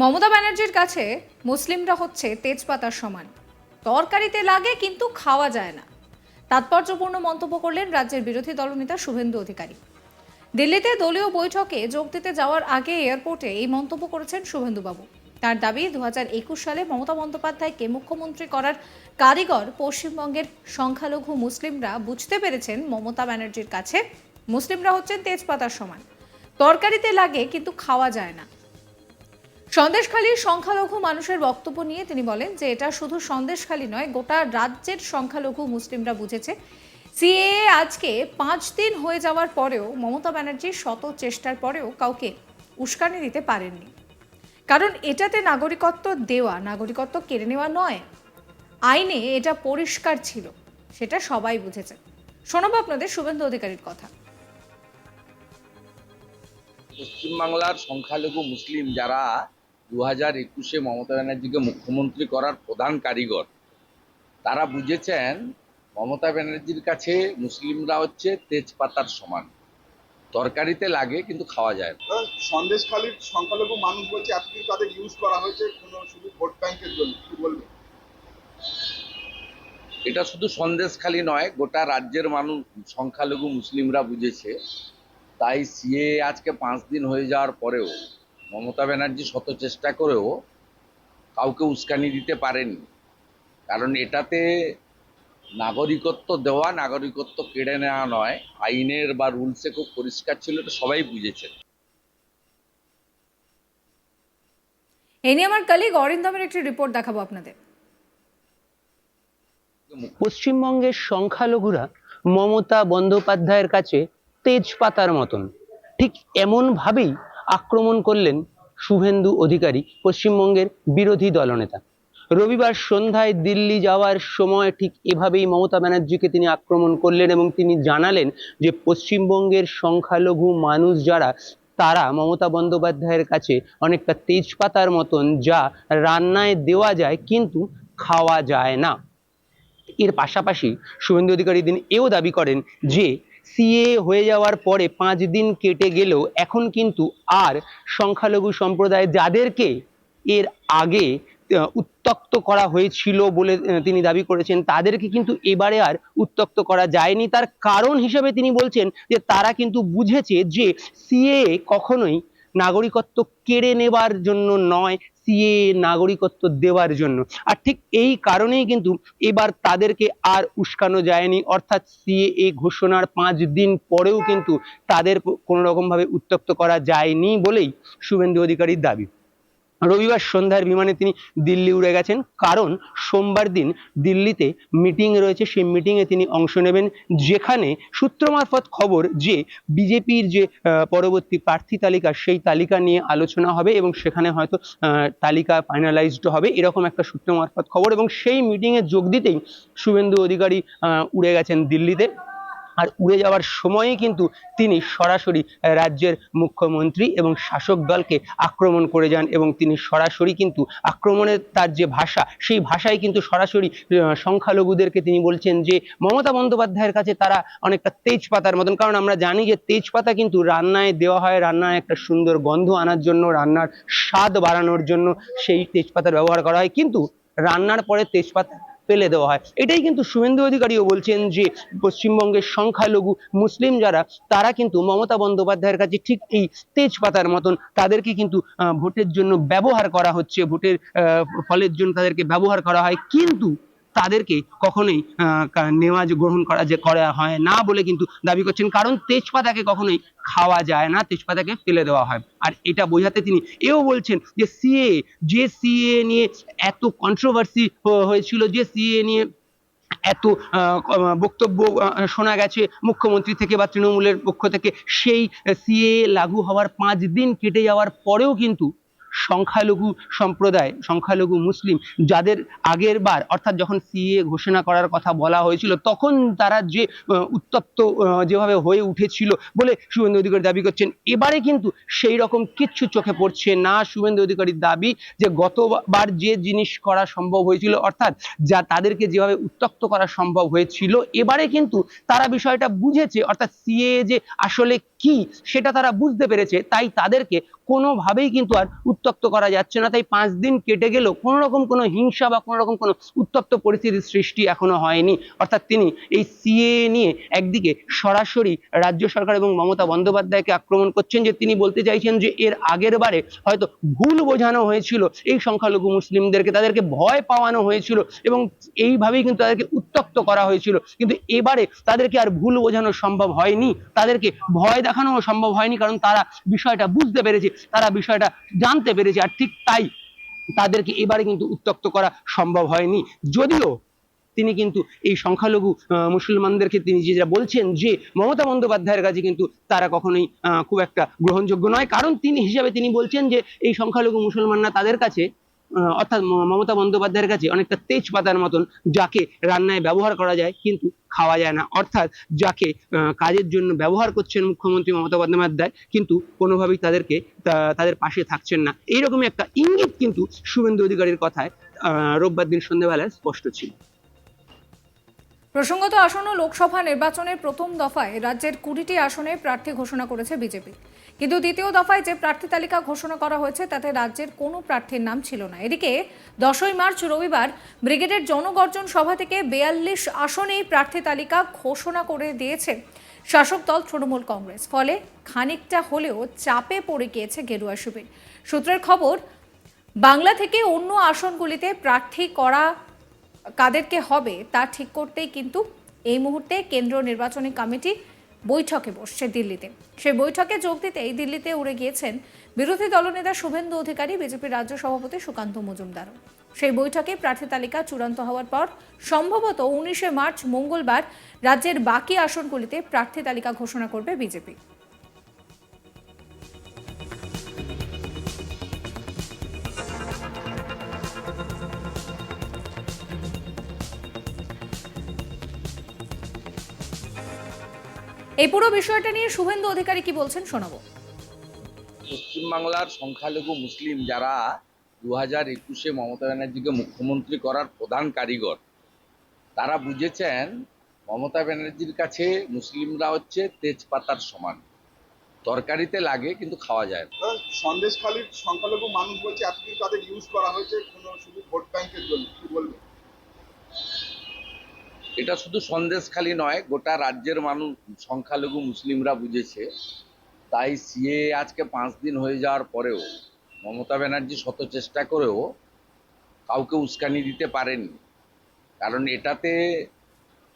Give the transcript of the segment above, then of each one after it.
মমতা ব্যানার্জির কাছে মুসলিমরা হচ্ছে তেজপাতার সমান। তরকারিতে লাগে কিন্তু খাওয়া যায় না। তাৎপর্যপূর্ণ মন্তব্য করলেন রাজ্যের বিরোধী দলনেতা শুভেন্দু অধিকারী। দিল্লিতে দলীয় বৈঠকে যোগ দিতে যাওয়ার আগে এয়ারপোর্টে এই মন্তব্য করেছেন শুভেন্দুবাবু। তার দাবি দু হাজার একুশ সালে মমতা বন্দ্যোপাধ্যায়কে মুখ্যমন্ত্রী করার কারিগর পশ্চিমবঙ্গের সংখ্যালঘু মুসলিমরা বুঝতে পেরেছেন মমতা ব্যানার্জির কাছে। মুসলিমরা হচ্ছেন তেজপাতার সমান। তরকারিতে লাগে কিন্তু খাওয়া যায় না। সন্দেশখালীর সংখ্যালঘু মানুষের বক্তব্য নিয়ে তিনি বলেন যে এটা শুধু সন্দেশখালী নয়, গোটা রাজ্যের সংখ্যালঘু মুসলিমরা বুঝেছে। সিএএ আজকে পাঁচ দিন হয়ে যাওয়ার পরেও মমতা ব্যানার্জির শত চেষ্টার পরেও কাউকে উস্কানি দিতে পারেননি। কারণ এটাতে নাগরিকত্ব দেওয়া, নাগরিকত্ব কেড়ে নেওয়া নয়। আইনে এটা পরিষ্কার ছিল, সেটা সবাই বুঝেছে। শোনাবো আপনাদের শুভেন্দু অধিকারীর কথা। পশ্চিমবাংলার সংখ্যালঘু মুসলিম যারা দু হাজার একুশে মমতা ব্যানার্জিকে মুখ্যমন্ত্রী করার প্রধান কারিগর। তারা বুঝেছেন মমতা ব্যানার্জির কাছে মুসলিমরা হচ্ছে তেজপাতার সমান। তরকারিতে লাগে কিন্তু খাওয়া যায় না। সন্দেশখালীর সংখ্যালঘু মানুষ বলছে এতদিন তাদের ইউজ করা হয়েছে কোনো শুধু ভোট ব্যাংকের জন্য কি বলবে? এটা শুধু সন্দেশখালী নয় গোটা রাজ্যের মানুষ সংখ্যালঘু মুসলিমরা বুঝেছে। তাই সিএ আজকে পাঁচ দিন হয়ে যাওয়ার পরেও মমতা ব্যানার্জি শত চেষ্টা করেও কাউকে উস্কানি দিতে পারেনি কারণ এটাতে নাগরিকত্ব দেওয়া নাগরিকত্ব কেড়ে নেওয়া নয় আইনের বা রুলসে খুব পরিষ্কার ছিল এটা সবাই বুঝেছে এই নিয়ে আমার কালিগ অরিন্দমের একটি রিপোর্ট দেখাবো আপনাদের। পশ্চিমবঙ্গের সংখ্যালঘুরা মমতা বন্দ্যোপাধ্যায়ের কাছে তেজপাতার মতন। ঠিক এমনভাবেই আক্রমণ করলেন শুভেন্দু অধিকারী, পশ্চিমবঙ্গের বিরোধী দলনেতা। রবিবার সন্ধ্যায় দিল্লি যাওয়ার সময় ঠিক এভাবেই মমতা ব্যানার্জিকে তিনি আক্রমণ করলেন এবং তিনি জানালেন যে পশ্চিমবঙ্গের সংখ্যালঘু মানুষ যারা, তারা মমতা বন্দ্যোপাধ্যায়ের কাছে অনেকটা তেজপাতার মতন যা রান্নায় দেওয়া যায় কিন্তু খাওয়া যায় না। এর পাশাপাশি শুভেন্দু অধিকারী দিন এও দাবি করেন যে সিএ হয়ে যাওয়ার পরে পাঁচ দিন কেটে গেলেও এখন কিন্তু আর সংখ্যালঘু সম্প্রদায় যাদেরকে এর আগে উত্তক্ত করা হয়েছিল বলে তিনি দাবি করেছেন, তাদেরকে কিন্তু এবারে আর উত্তক্ত করা যায়নি। তার কারণ হিসেবে তিনি বলছেন যে তারা কিন্তু বুঝেছে যে সিএ কখনোই নাগরিকত্ব কেড়ে নেবার জন্য নয়, সিএ নাগরিকত্ব দেওয়ার জন্য। আর ঠিক এই কারণেই কিন্তু এবার তাদেরকে আর উস্কানো যায়নি। অর্থাৎ সিএ ঘোষণার পাঁচ দিন পরেও কিন্তু তাদের কোনো রকম ভাবে উত্তক্ত করা যায়নি বলেই শুভেন্দু অধিকারীর দাবি। রবিবার সন্ধ্যার বিমানে তিনি দিল্লি উড়ে গেছেন। কারণ সোমবার দিন দিল্লিতে মিটিং রয়েছে। সেই মিটিংয়ে তিনি অংশ নেবেন। যেখানে সূত্র মারফত খবর যে বিজেপির যে পরবর্তী প্রার্থী তালিকা, সেই তালিকা নিয়ে আলোচনা হবে এবং সেখানে হয়তো তালিকা ফাইনালাইজড হবে। এরকম একটা সূত্র মারফত খবর এবং সেই মিটিংয়ে যোগ দিতেই শুভেন্দু অধিকারী উড়ে গেছেন দিল্লিতে। আর উড়ে যাওয়ার সময়ই কিন্তু তিনি সরাসরি রাজ্যের মুখ্যমন্ত্রী এবং শাসক দলকে আক্রমণ করে যান এবং তিনি সরাসরি কিন্তু আক্রমণের তার যে ভাষা, সেই ভাষায় কিন্তু সরাসরি সংখ্যালঘুদেরকে তিনি বলছেন যে মমতা বন্দ্যোপাধ্যায়ের কাছে তারা অনেকটা তেজপাতার মতন। কারণ আমরা জানি যে তেজপাতা কিন্তু রান্নায় দেওয়া হয়, রান্নায় একটা সুন্দর গন্ধ আনার জন্য, রান্নার স্বাদ বাড়ানোর জন্য সেই তেজপাতার ব্যবহার করা হয়। কিন্তু রান্নার পরে তেজপাতা ফেলে দেওয়া হয়। এটাই কিন্তু শুভেন্দু অধিকারীও বলছেন যে, পশ্চিমবঙ্গের সংখ্যালঘু মুসলিম যারা, তারা কিন্তু মমতা বন্দ্যোপাধ্যায়ের কাছে ঠিক এই তেজপাতার মতন তাদেরকে কিন্তু ভোটের জন্য ব্যবহার করা হচ্ছে, ভোটের ফলের জন্য তাদেরকে ব্যবহার করা হয়। কিন্তু তাদেরকে কখনোই নেওয়াজ গ্রহণ করা যে, করা হয় না বলে কিন্তু দাবি করছেন। কারণ তেজপাতাকে কখনোই খাওয়া যায় না, তেজপাতাকে ফেলে দেওয়া হয়। আর এটা বোঝাতে তিনি এও বলছেন যে, সিএ যে সিএ নিয়ে এত কন্ট্রোভার্সি হয়েছিল, যে সিএ নিয়ে এত বক্তব্য শোনা গেছে মুখ্যমন্ত্রী থেকে বা তৃণমূলের পক্ষ থেকে, সেই সিএ লাগু হওয়ার পাঁচ দিন কেটে যাওয়ার পরেও কিন্তু সংখ্যালঘু সম্প্রদায়, সংখ্যালঘু মুসলিম যাদের আগের বার, অর্থাৎ যখন সিএ ঘোষণা করার কথা বলা হয়েছিল, তখন তারা যে উত্তপ্ত যেভাবে হয়ে উঠেছিল বলে শুভেন্দু অধিকারী দাবি করছেন, এবারে কিন্তু সেই রকম কিচ্ছু চোখে পড়ছে না শুভেন্দু অধিকারীর দাবি যে, গতবার যে জিনিস করা সম্ভব হয়েছিল, অর্থাৎ যা তাদেরকে যেভাবে উত্তক্ত করা সম্ভব হয়েছিল, এবারে কিন্তু তারা বিষয়টা বুঝেছে, অর্থাৎ সিএ যে আসলে কি সেটা তারা বুঝতে পেরেছে, তাই তাদেরকে কোনোভাবেই কিন্তু আর উত্তক্ত করা যাচ্ছে না। তাই পাঁচ দিন কেটে গেলেও কোনো রকম কোনো হিংসা বা কোনো রকম কোনো উত্তপ্ত পরিস্থিতির সৃষ্টি এখনও হয়নি। অর্থাৎ তিনি এই সিএ নিয়ে একদিকে সরাসরি রাজ্য সরকার এবং মমতা বন্দ্যোপাধ্যায়কে আক্রমণ করছেন যে তিনি বলতে চাইছেন যে এর আগের বারে হয়তো ভুল বোঝানো হয়েছিল, এই সংখ্যালঘু মুসলিমদেরকে, তাদেরকে ভয় পাওয়ানো হয়েছিল এবং এইভাবেই কিন্তু তাদেরকে উত্তপ্ত করা হয়েছিল। কিন্তু এবারে তাদেরকে আর ভুল বোঝানো সম্ভব হয়নি। তাদেরকে ভয় দেখানো সম্ভব হয়নি, কারণ তারা বিষয়টা বুঝতে পেরেছে, তারা বিষয়টা জানতে পেরেছে, আর ঠিক তাই তাদেরকে এবারে কিন্তু উত্তক্ত করা সম্ভব হয়নি। যদিও তিনি কিন্তু এই সংখ্যালঘু মুসলমানদেরকে তিনি যেটা বলছেন যে মমতা বন্দ্যোপাধ্যায়ের কাছে কিন্তু তারা কখনোই খুব একটা গ্রহণযোগ্য নয়। কারণ তিনি হিসাবে তিনি বলছেন যে এই সংখ্যালঘু মুসলমানরা তাদের কাছে অর্থাৎ মমতা বন্দ্যোপাধ্যায়ের কাছে অনেকটা তেজপাতার মতন যাকে রান্নায় ব্যবহার করা যায়, কিন্তু খাওয়া যায় না। অর্থাৎ যাকে কাজের জন্য ব্যবহার করছেন মুখ্যমন্ত্রী মমতা বন্দ্যোপাধ্যায়, কিন্তু কোনোভাবেই তাদেরকে তাদের পাশে থাকছেন না। এইরকমই একটা ইঙ্গিত কিন্তু শুভেন্দু অধিকারীর কথায় রোববার দিন সন্ধ্যেবেলায় স্পষ্ট ছিল। প্রসঙ্গত, আসন্ন লোকসভা নির্বাচনের প্রথম দফায় রাজ্যের কুড়িটি আসনে প্রার্থী ঘোষণা করেছে বিজেপি। কিন্তু দ্বিতীয় দফায় যে প্রার্থী তালিকা ঘোষণা করা হয়েছে, তাতে রাজ্যের কোনো প্রার্থীর নাম ছিল না। এদিকে, দশই মার্চ রবিবার ব্রিগেডের জনগর্জন সভা থেকে বেয়াল্লিশ আসনেই প্রার্থী তালিকা ঘোষণা করে দিয়েছে শাসক দল তৃণমূল কংগ্রেস। ফলে খানিকটা হলেও চাপে পড়ে গিয়েছে গেরুয়া শিবির। সূত্রের খবর, বাংলা থেকে অন্য আসনগুলিতে প্রার্থী করা কাদেরকে হবে তা ঠিক করতেই কিন্তু এই মুহূর্তে কেন্দ্রীয় নির্বাচনী কমিটি বৈঠকে বসছে দিল্লিতে। সেই বৈঠকে যোগ দিতেই দিল্লিতে উড়ে গিয়েছেন বিরোধী দলনেতা শুভেন্দু অধিকারী, বিজেপির রাজ্য সভাপতি সুকান্ত মজুমদারও। সেই বৈঠকে প্রার্থী তালিকা চূড়ান্ত হওয়ার পর সম্ভবত উনিশে মার্চ মঙ্গলবার রাজ্যের বাকি আসনগুলিতে প্রার্থী তালিকা ঘোষণা করবে বিজেপি। এই পুরো বিষয়টা নিয়ে শুভেন্দু অধিকারী কি বলছেন শোনাবো। পশ্চিমবাংলার সংখ্যালঘু মুসলিম যারা দু হাজার একুশে মমতা ব্যানার্জিকে মুখ্যমন্ত্রী করার প্রধান কারিগর তারা বুঝেছেন মমতা ব্যানার্জির কাছে মুসলিমরা হচ্ছে তেজপাতার সমান। তরকারিতে লাগে কিন্তু খাওয়া যায় না। সন্দেশখালীর সংখ্যালঘু মানুষ বলছে এতদিন তাদের ইউজ করা হয়েছে কোনো শুধু ভোট ব্যাংকের জন্য। এটা শুধু সন্দেশখালি নয়, গোটা রাজ্যের মানুষ, সংখ্যালঘু মুসলিমরা বুঝেছে। তাই সিএ আজকে পাঁচ দিন হয়ে যাওয়ার পরেও মমতা ব্যানার্জি শত চেষ্টা করেও কাউকে উস্কানি দিতে পারেননি। কারণ এটাতে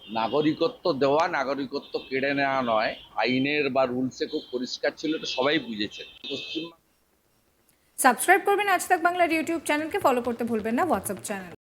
নাগরিকত্ব দেওয়া, নাগরিকত্ব কেড়ে নেওয়া নয়, আইনের বা রুলসে খুব পরিষ্কার ছিল, এটা সবাই বুঝেছে। পশ্চিম সাবস্ক্রাইব করবেন আজ তাক বাংলার ইউটিউব চ্যানেলকে, ফলো করতে ভুলবেন না হোয়াটসঅ্যাপ চ্যানেল।